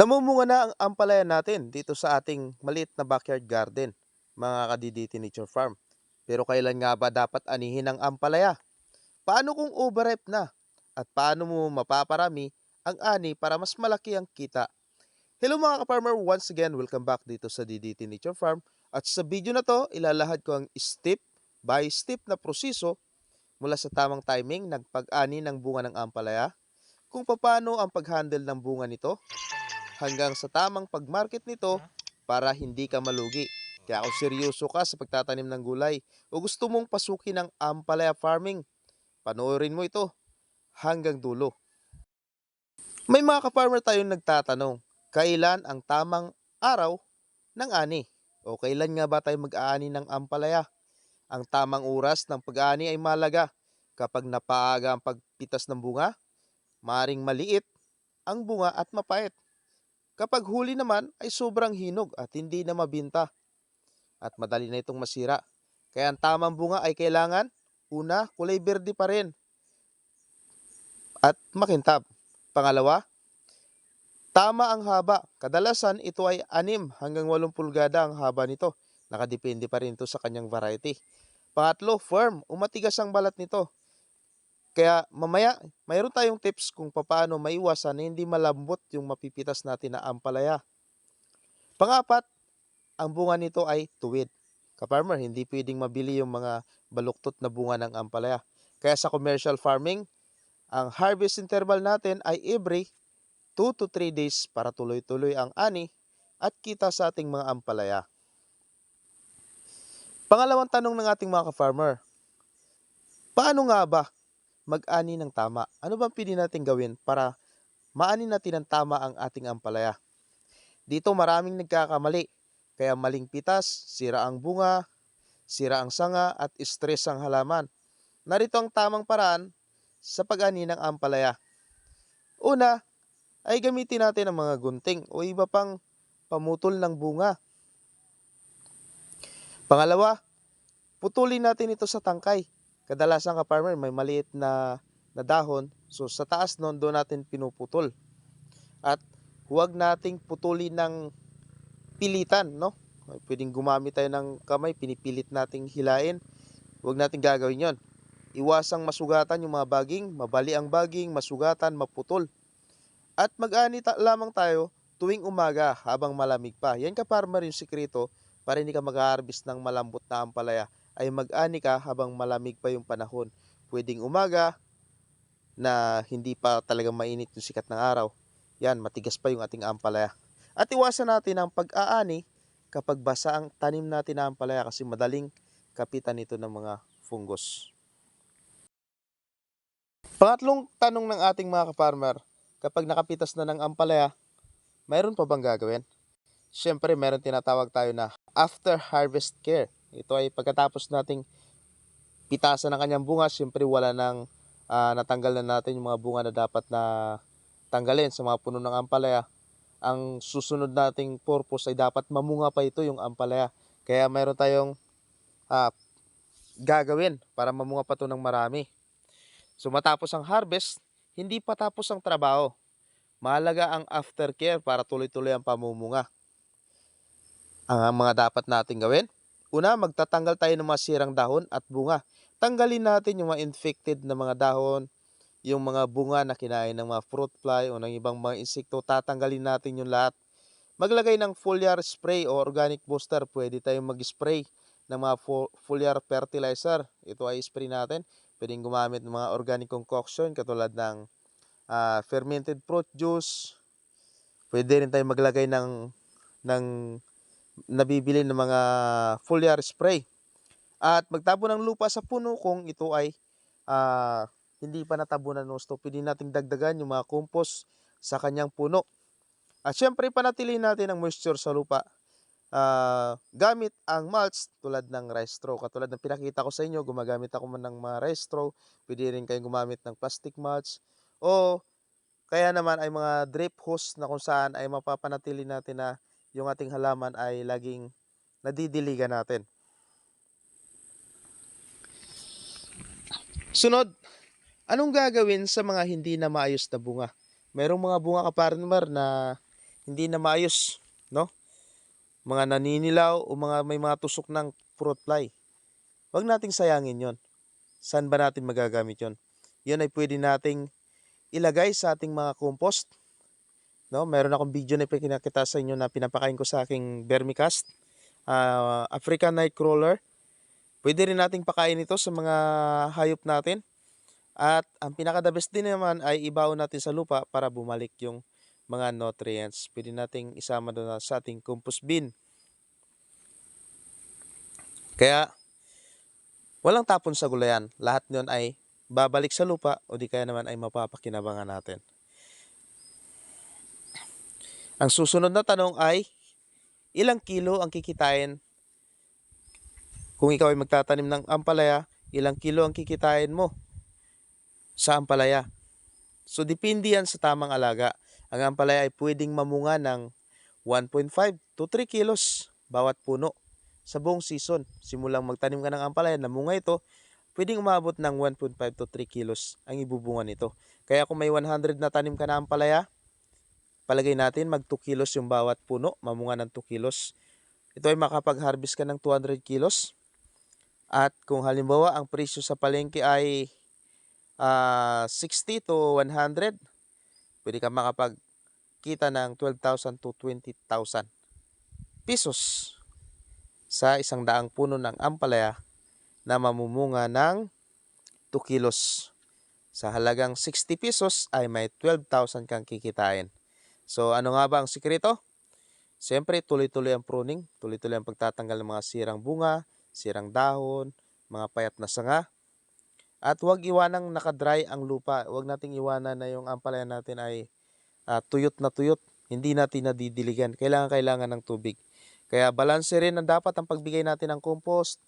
Namumunga na ang ampalaya natin dito sa ating maliit na backyard garden, mga kadiditi nature farm. Pero kailan nga ba dapat anihin ang ampalaya? Paano kung overripe na? At paano mo mapaparami ang ani para mas malaki ang kita? Hello mga ka-farmer, once again, welcome back dito sa DDT Nature Farm. At sa video na to, ilalahad ko ang step by step na proseso mula sa tamang timing ng pag-ani ng bunga ng ampalaya, kung paano ang pag-handle ng bunga nito, hanggang sa tamang pag-market nito para hindi ka malugi. Kaya kung seryoso ka sa pagtatanim ng gulay o gusto mong pasukin ng ampalaya farming, panoorin mo ito hanggang dulo. May mga ka-farmer tayong nagtatanong, kailan ang tamang araw ng ani? O kailan nga ba tayo mag-aani ng ampalaya? Ang tamang oras ng pag-aani ay malaga kapag napaaga ang pagpitas ng bunga, maring maliit ang bunga at mapait. Kapag huli naman ay sobrang hinog at hindi na mabinta at madali na itong masira. Kaya ang tamang bunga ay kailangan una, kulay berde pa rin at makintab. Pangalawa, tama ang haba. Kadalasan ito ay 6 hanggang 8 pulgada ang haba nito. Nakadepende pa rin ito sa kanyang variety. Pangatlo, firm. Umatigas ang balat nito. Kaya mamaya, mayroon tayong tips kung paano maiwasan na hindi malambot yung mapipitas natin na ampalaya. Pangapat, ang bunga nito ay tuwid. Kaparmer, hindi pwedeng mabili yung mga baluktot na bunga ng ampalaya. Kaya sa commercial farming, ang harvest interval natin ay every 2 to 3 days para tuloy-tuloy ang ani at kita sa ating mga ampalaya. Pangalawang tanong ng ating mga ka-farmer, paano nga ba mag-ani ng tama? Ano bang pwede natin gawin para maani natin ng tama ang ating ampalaya? Dito maraming nagkakamali, kaya maling pitas, sira ang bunga, sira ang sanga at stress ang halaman. Narito ang tamang paraan sa pag-ani ng ampalaya. Una, ay gamitin natin ang mga gunting o iba pang pamutol ng bunga. Pangalawa, putulin natin ito sa tangkay. Kadalasan ka farmer may maliit na, na dahon. So sa taas nun, doon natin pinuputol. At huwag nating putulin ng pilitan, no? Pwedeng gumamit tayo ng kamay, pinipilit nating hilain. Huwag nating gagawin yon. Iwasang masugatan yung mga baging, mabali ang baging, masugatan, maputol. At mag-ani ta- lamang tayo tuwing umaga habang malamig pa. Yan ka farmer yung sikreto para hindi ka mag-harvest ng malambot na ampalaya ay mag-ani ka habang malamig pa yung panahon. Pwedeng umaga na hindi pa talagang mainit yung sikat ng araw. Yan, matigas pa yung ating ampalaya. At iwasan natin ang pag-aani kapag basa ang tanim natin na ampalaya kasi madaling kapitan ito ng mga fungus. Pangatlong tanong ng ating mga ka-farmer, kapag nakapitas na ng ampalaya, mayroon pa bang gagawin? Siyempre, meron tinatawag tayo na after harvest care. Ito ay pagkatapos nating pitasan ng kanyang bunga, siyempre wala nang ah, natanggal na natin yung mga bunga na dapat na tanggalin sa mga puno ng ampalaya. Ang susunod nating purpose ay dapat mamunga pa ito yung ampalaya. Kaya meron tayong ah, gagawin para mamunga pa ito ng marami. So matapos ang harvest, hindi pa tapos ang trabaho. Mahalaga ang aftercare para tuloy-tuloy ang pamumunga. Ang mga dapat natin gawin, una, magtatanggal tayo ng mga sirang dahon at bunga. Tanggalin natin yung mga infected na mga dahon, yung mga bunga na kinain ng mga fruit fly o ng ibang mga insekto, tatanggalin natin yung lahat. Maglagay ng foliar spray o organic booster, pwede tayong mag-spray ng mga fo- foliar fertilizer. Ito ay spray natin. Pwedeng gumamit ng mga organic concoction katulad ng ah, fermented fruit juice. Pwede rin tayong maglagay ng ng nabibili ng mga foliar spray. At magtabo ng lupa sa puno kung ito ay ah, hindi pa natabunan ng gusto. Pwede nating dagdagan yung mga compost sa kanyang puno. At syempre, panatilihin natin ang moisture sa lupa. Ah, gamit ang mulch tulad ng rice straw. Katulad ng pinakita ko sa inyo, gumagamit ako man ng mga rice straw. Pwede rin kayong gumamit ng plastic mulch. O kaya naman ay mga drip hose na kung saan ay mapapanatili natin na yung ating halaman ay laging nadidiligan natin. Sunod, anong gagawin sa mga hindi na maayos na bunga? Merong mga bunga ka na hindi na maayos, no? Mga naninilaw o mga may mga tusok ng fruit fly. Huwag nating sayangin yon. Saan ba natin magagamit yon? Yun ay pwede nating ilagay sa ating mga compost. No, meron akong video na pinakita sa inyo na pinapakain ko sa aking vermicast, ah, African Nightcrawler. Pwede rin nating pakain ito sa mga hayop natin. At ang pinaka the best din naman ay ibaon natin sa lupa para bumalik yung mga nutrients. Pwede nating isama doon sa ating compost bin. Kaya walang tapon sa gulayan. Lahat yon ay babalik sa lupa o di kaya naman ay mapapakinabangan natin. Ang susunod na tanong ay ilang kilo ang kikitain kung ikaw ay magtatanim ng ampalaya, ilang kilo ang kikitain mo sa ampalaya. So depende yan sa tamang alaga. Ang ampalaya ay pwedeng mamunga ng 1.5 to 3 kilos bawat puno sa buong season. Simulang magtanim ka ng ampalaya, namunga ito, pwedeng umabot ng 1.5 to 3 kilos ang ibubunga nito. Kaya kung may 100 na tanim ka na ampalaya, palagay natin mag 2 kilos yung bawat puno, mamunga ng 2 kilos. Ito ay makapag-harvest ka ng 200 kilos. At kung halimbawa ang presyo sa palengke ay ah, 60 to 100, pwede ka makapagkita ng 12,000 to 20,000 pesos sa isang daang puno ng ampalaya na mamumunga ng 2 kilos. Sa halagang 60 pesos ay may 12,000 kang kikitain. So ano nga ba ang sikreto? Siyempre tuloy-tuloy ang pruning, tuloy-tuloy ang pagtatanggal ng mga sirang bunga, sirang dahon, mga payat na sanga. At huwag iwanang nakadry ang lupa. Huwag nating iwanan na yung ampalaya natin ay ah, tuyot na tuyot. Hindi natin nadidiligan. Kailangan kailangan ng tubig. Kaya balanse rin ang dapat ang pagbigay natin ng compost,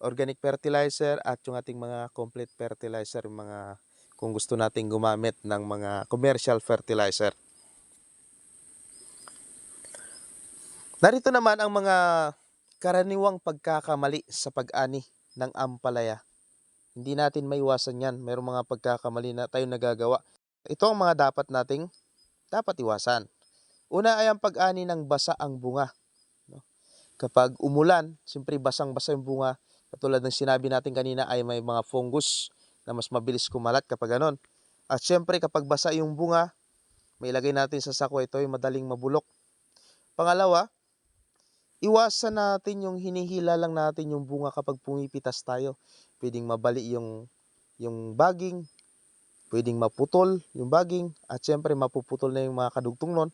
organic fertilizer at yung ating mga complete fertilizer, mga kung gusto nating gumamit ng mga commercial fertilizer. Narito naman ang mga karaniwang pagkakamali sa pag-ani ng ampalaya. Hindi natin maiwasan yan. Mayroong mga pagkakamali na tayo nagagawa. Ito ang mga dapat nating dapat iwasan. Una ay ang pag-ani ng basa ang bunga. Kapag umulan, siyempre basang-basa yung bunga. Katulad ng sinabi natin kanina ay may mga fungus na mas mabilis kumalat kapag ganon. At siyempre kapag basa yung bunga, may ilagay natin sa sako ito ay madaling mabulok. Pangalawa, iwasan natin yung hinihila lang natin yung bunga kapag pumipitas tayo. Pwedeng mabali yung yung baging, pwedeng maputol yung baging, at syempre mapuputol na yung mga kadugtong nun.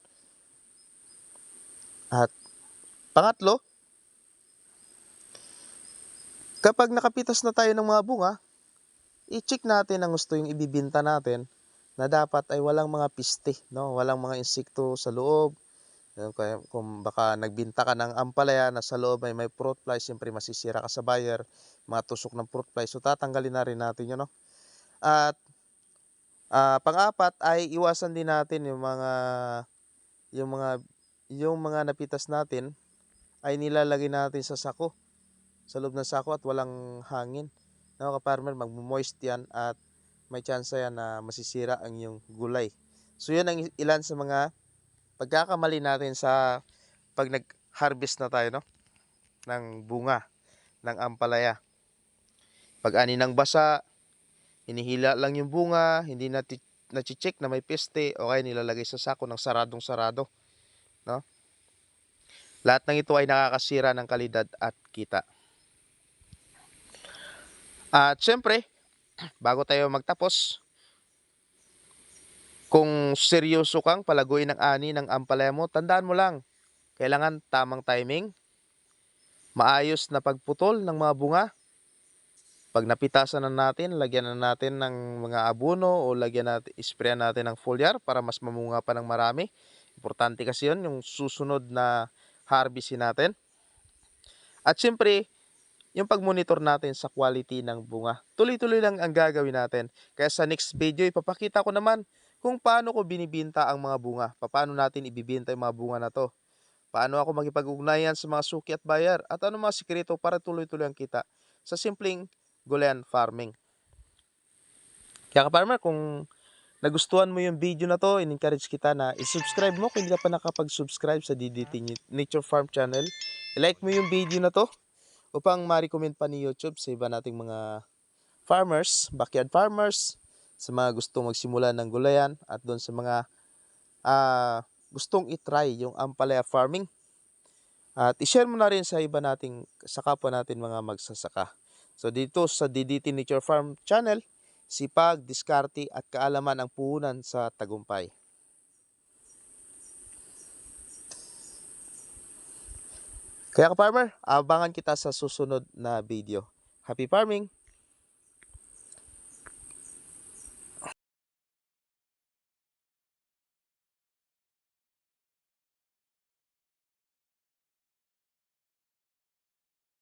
At pangatlo, kapag nakapitas na tayo ng mga bunga, i-check natin ang gusto yung ibibinta natin na dapat ay walang mga piste, no? walang mga insekto sa loob, Kaya kung baka nagbinta ka ng ampalaya na sa loob ay may fruit fly, siyempre masisira ka sa buyer, mga tusok ng fruit fly. So tatanggalin na rin natin yun. No? At ah, pang-apat ay iwasan din natin yung mga yung mga yung mga napitas natin ay nilalagay natin sa sako. Sa loob ng sako at walang hangin. No, ka-farmer, magmo-moist yan at may chance yan na masisira ang iyong gulay. So yun ang ilan sa mga pagkakamali natin sa pag nag-harvest na tayo no ng bunga ng ampalaya. Pag ani ng basa, hinihila lang yung bunga, hindi na na-check na may peste o kaya nilalagay sa sako ng saradong sarado. No? Lahat ng ito ay nakakasira ng kalidad at kita. At syempre, bago tayo magtapos, kung seryoso kang palaguin ng ani ng ampalaya mo, tandaan mo lang, kailangan tamang timing, maayos na pagputol ng mga bunga. Pag napitasan na natin, lagyan na natin ng mga abono o lagyan natin, isprayan natin ng foliar para mas mamunga pa ng marami. Importante kasi yun, yung susunod na harvestin natin. At syempre, yung pag-monitor natin sa quality ng bunga. Tuloy-tuloy lang ang gagawin natin. Kaya sa next video, ipapakita ko naman kung paano ko binibinta ang mga bunga. Paano natin ibibinta yung mga bunga na to. Paano ako makipag-ugnayan sa mga suki at buyer. At ano mga sikreto para tuloy-tuloy ang kita sa simpleng gulayan farming. Kaya ka-farmer, kung nagustuhan mo yung video na to, in-encourage kita na i-subscribe mo kung hindi ka pa nakapag-subscribe sa DDT Nature Farm channel. I-like mo yung video na to upang ma-recommend pa ni YouTube sa iba nating mga farmers, backyard farmers, sa mga gustong magsimula ng gulayan at doon sa mga ah, gustong itry yung ampalaya farming. At i-share mo na rin sa iba nating, sa kapwa natin mga magsasaka. So dito sa DDT Nature Farm channel, sipag, diskarte at kaalaman ang puhunan sa tagumpay. Kaya ka farmer, abangan kita sa susunod na video. Happy farming!